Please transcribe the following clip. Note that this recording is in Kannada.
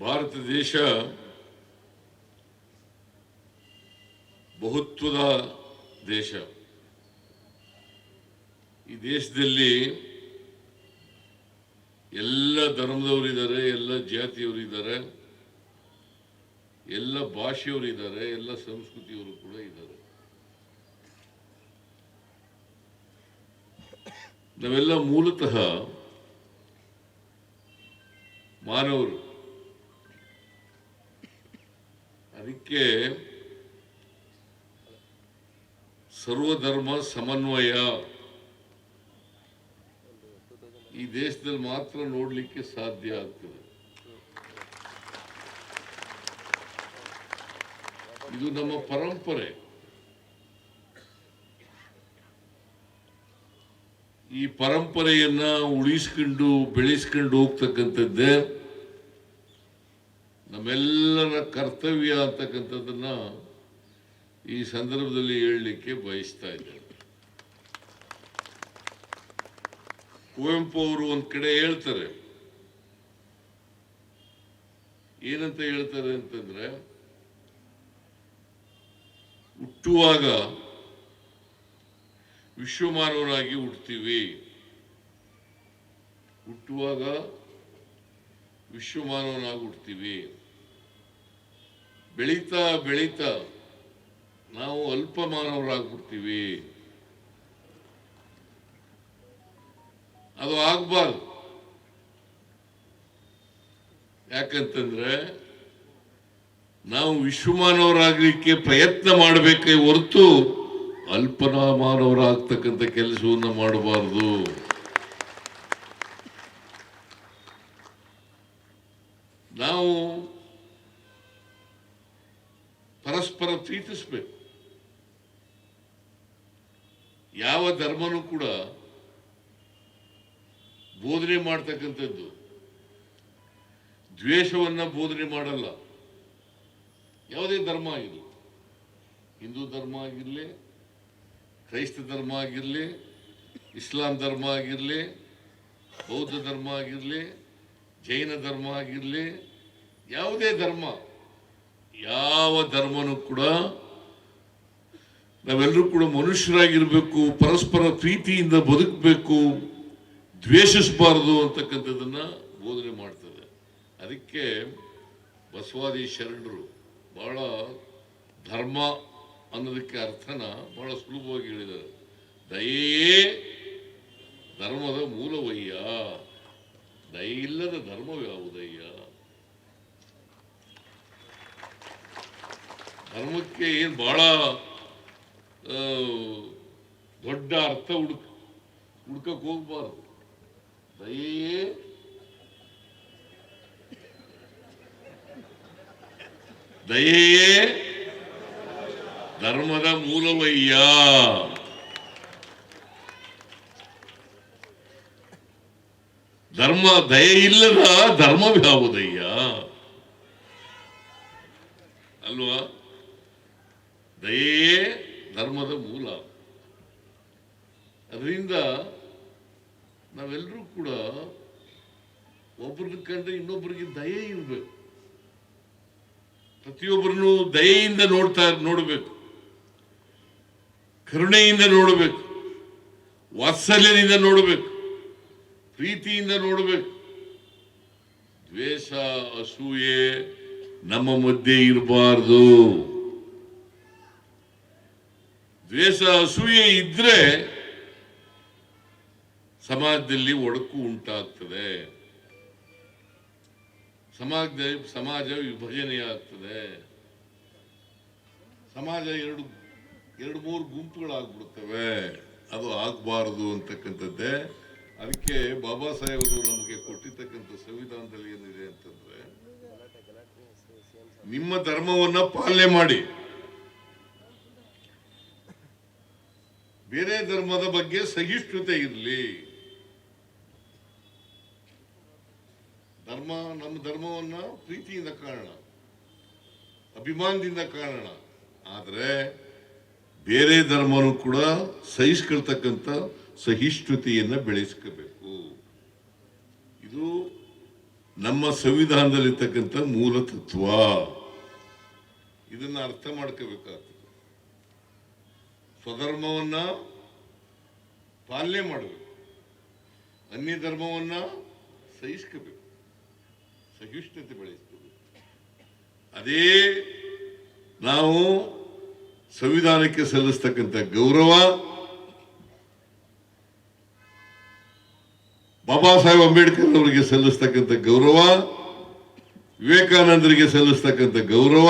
ಭಾರತ ದೇಶ ಬಹುತ್ವದ ದೇಶ. ಈ ದೇಶದಲ್ಲಿ ಎಲ್ಲ ಧರ್ಮದವರಿದ್ದಾರೆ ಎಲ್ಲ ಜಾತಿಯವರಿದ್ದಾರೆ ಎಲ್ಲ ಭಾಷೆಯವರಿದ್ದಾರೆ ಎಲ್ಲ ಸಂಸ್ಕೃತಿಯವರು ಕೂಡ ಇದ್ದಾರೆ ನಾವೆಲ್ಲ ಮೂಲತಃ ಮಾನವರು. ಅದಕ್ಕೆ ಸರ್ವಧರ್ಮ ಸಮನ್ವಯ. ಈ ದೇಶದಲ್ಲಿ ಮಾತ್ರ ನೋಡ್ಲಿಕ್ಕೆ ಸಾಧ್ಯ ಆಗ್ತದೆ. ಇದು ನಮ್ಮ ಪರಂಪರೆ. ಈ ಪರಂಪರೆಯನ್ನ ಉಳಿಸ್ಕೊಂಡು ಬೆಳೆಸ್ಕೊಂಡು ಹೋಗ್ತಕ್ಕಂಥದ್ದೇ ನಮ್ಮೆಲ್ಲರ ಕರ್ತವ್ಯ ಅಂತಕ್ಕಂಥದ್ದನ್ನ ಈ ಸಂದರ್ಭದಲ್ಲಿ ಹೇಳಲಿಕ್ಕೆ ಬಯಸ್ತಾ ಇದ್ದೇನೆ. ಕುವೆಂಪು ಅವರು ಒಂದ್ ಕಡೆ ಹೇಳ್ತಾರೆ. ಏನಂತ ಹೇಳ್ತಾರೆ ಅಂತಂದ್ರೆ, ಹುಟ್ಟುವಾಗ ವಿಶ್ವಮಾನವರಾಗಿ ಹುಟ್ಟುತ್ತೀವಿ ಹುಟ್ಟುವಾಗ ವಿಶ್ವಮಾನವನಾಗಿ ಹುಡ್ತೀವಿ ಬೆಳೀತಾ ಬೆಳೀತಾ ನಾವು ಅಲ್ಪ ಮಾನವರಾಗ್ಬಿಡ್ತೀವಿ. ಅದು ಆಗ್ಬಾರ್ದು. ಯಾಕಂತಂದ್ರೆ ನಾವು ವಿಶ್ವಮಾನವರಾಗಲಿಕ್ಕೆ ಪ್ರಯತ್ನ ಮಾಡಬೇಕೇ ಹೊರತು ಅಲ್ಪನಾ ಮಾನವರಾಗ್ತಕ್ಕಂಥ ಕೆಲಸವನ್ನು ಮಾಡಬಾರದು. ನಾವು ಪರಸ್ಪರ ಪ್ರೀತಿಸ್ಬೇಕು. ಯಾವ ಧರ್ಮನೂ ಕೂಡ ಬೋಧನೆ ಮಾಡ್ತಕ್ಕಂಥದ್ದು ದ್ವೇಷವನ್ನು ಬೋಧನೆ ಮಾಡಲ್ಲ. ಯಾವುದೇ ಧರ್ಮ ಆಗಿರಲಿ. ಹಿಂದೂ ಧರ್ಮ ಆಗಿರಲಿ, ಕ್ರೈಸ್ತ ಧರ್ಮ ಆಗಿರಲಿ, ಇಸ್ಲಾಂ ಧರ್ಮ ಆಗಿರಲಿ, ಬೌದ್ಧ ಧರ್ಮ ಆಗಿರಲಿ ಜೈನ ಧರ್ಮ ಆಗಿರಲಿ, ಯಾವುದೇ ಧರ್ಮ, ಯಾವ ಧರ್ಮನೂ ಕೂಡ ನಾವೆಲ್ಲರೂ ಕೂಡ ಮನುಷ್ಯರಾಗಿರಬೇಕು, ಪರಸ್ಪರ ಪ್ರೀತಿಯಿಂದ ಬದುಕಬೇಕು, ದ್ವೇಷಿಸಬಾರದು ಅಂತಕ್ಕಂಥದ್ದನ್ನ ಬೋಧನೆ ಮಾಡ್ತದೆ ಅದಕ್ಕೆ ಬಸವಾದಿ ಶರಣರು ಬಹಳ ಧರ್ಮ ಅನ್ನೋದಕ್ಕೆ ಅರ್ಥನ ಬಹಳ ಸುಲಭವಾಗಿ ಹೇಳಿದ್ದಾರೆ. ದಯೇ ಧರ್ಮದ ಮೂಲವಯ್ಯ. ದಯೆ ಇಲ್ಲದ ಧರ್ಮವ್ಯಾವುದಯ್ಯ ಧರ್ಮಕ್ಕೆ ಏನು ಬಹಳ ಆ, ದೊಡ್ಡ ಅರ್ಥ ಹುಡುಕ್ ಹುಡ್ಕಕ್ ಹೋಗ್ಬಾರ್ದು ದಯೆಯೇ ದಯೆಯೇ ಧರ್ಮದ ಮೂಲವಯ್ಯ ಧರ್ಮ ದಯೆ ಇಲ್ಲದ ಧರ್ಮ ಧರ್ಮವ್ಯಾವುದಯ್ಯ ಅಲ್ವಾ? ದಯೆಯೇ ಧರ್ಮದ ಮೂಲ. ಅದರಿಂದ ನಾವೆಲ್ಲರೂ ಕೂಡ ಒಬ್ಬರನ್ನ ಕಂಡ್ರೆ ಇನ್ನೊಬ್ಬರಿಗೆ ದಯೆ ಇರಬೇಕು. ಪ್ರತಿಯೊಬ್ಬರನ್ನು ದಯೆಯಿಂದ ನೋಡ್ತಾ, ನೋಡಬೇಕು. ಕರುಣೆಯಿಂದ ನೋಡಬೇಕು. ವಾತ್ಸಲ್ಯದಿಂದ ನೋಡಬೇಕು. ಪ್ರೀತಿಯಿಂದ ನೋಡಬೇಕು. ದ್ವೇಷ, ಅಸೂಯೆ ನಮ್ಮ ಮಧ್ಯೆ ಇರಬಾರ್ದು. ದ್ವೇಷ, ಅಸೂಯೆ ಇದ್ರೆ ಸಮಾಜದಲ್ಲಿ ಒಡಕು ಉಂಟಾಗ್ತದೆ. ಸಮಾಜ ಸಮಾಜ ವಿಭಜನೆಯಾಗ್ತದೆ. ಸಮಾಜ ಎರಡು ಎರಡು ಮೂರು ಗುಂಪುಗಳಾಗ್ಬಿಡ್ತವೆ. ಅದು ಆಗಬಾರದು ಅಂತಕ್ಕಂಥದ್ದೇ ಅದಕ್ಕೆ ಬಾಬಾ ಸಾಹೇಬರು ನಮಗೆ ಕೊಟ್ಟಿರ್ತಕ್ಕಂಥ ಸಂವಿಧಾನದಲ್ಲಿ ಏನಿದೆ ಅಂತಂದ್ರೆ ನಿಮ್ಮ ಧರ್ಮವನ್ನ ಪಾಲನೆ ಮಾಡಿ. ಬೇರೆ ಧರ್ಮದ ಬಗ್ಗೆ ಸಹಿಷ್ಣುತೆ ಇರಲಿ. ಧರ್ಮ, ನಮ್ಮ ಧರ್ಮವನ್ನ ಪ್ರೀತಿಯಿಂದ ಕಾರಣ ಅಭಿಮಾನದಿಂದ ಕಾರಣ ಆದರೆ ಬೇರೆ ಧರ್ಮನೂ ಕೂಡ ಸಹಿಸ್ಕೊಳ್ತಕ್ಕಂಥ ಸಹಿಷ್ಣುತೆಯನ್ನ ಬೆಳೆಸ್ಕೋಬೇಕು. ಇದು ನಮ್ಮ ಸಂವಿಧಾನದಲ್ಲಿರ್ತಕ್ಕಂಥ ಮೂಲ ತತ್ವ. ಇದನ್ನ ಅರ್ಥ ಮಾಡ್ಕೋಬೇಕಾಗ್ತದೆ. ಸ್ವಧರ್ಮವನ್ನ ಪಾಲನೆ ಮಾಡಬೇಕು. ಅನ್ಯ ಧರ್ಮವನ್ನ ಸಹಿಸ್ಕೋಬೇಕು ಸಹಿಷ್ಣುತೆ ಬೆಳೆಸ್ಕೋಬೇಕು. ಅದೇ ನಾವು ಸಂವಿಧಾನಕ್ಕೆ ಸಲ್ಲಿಸ್ತಕ್ಕಂಥ ಗೌರವ ಬಾಬಾ ಸಾಹೇಬ್ ಅಂಬೇಡ್ಕರ್ ಅವರಿಗೆ ಸಲ್ಲಿಸ್ತಕ್ಕಂಥ ಗೌರವ ವಿವೇಕಾನಂದರಿಗೆ ಸಲ್ಲಿಸ್ತಕ್ಕಂಥ ಗೌರವ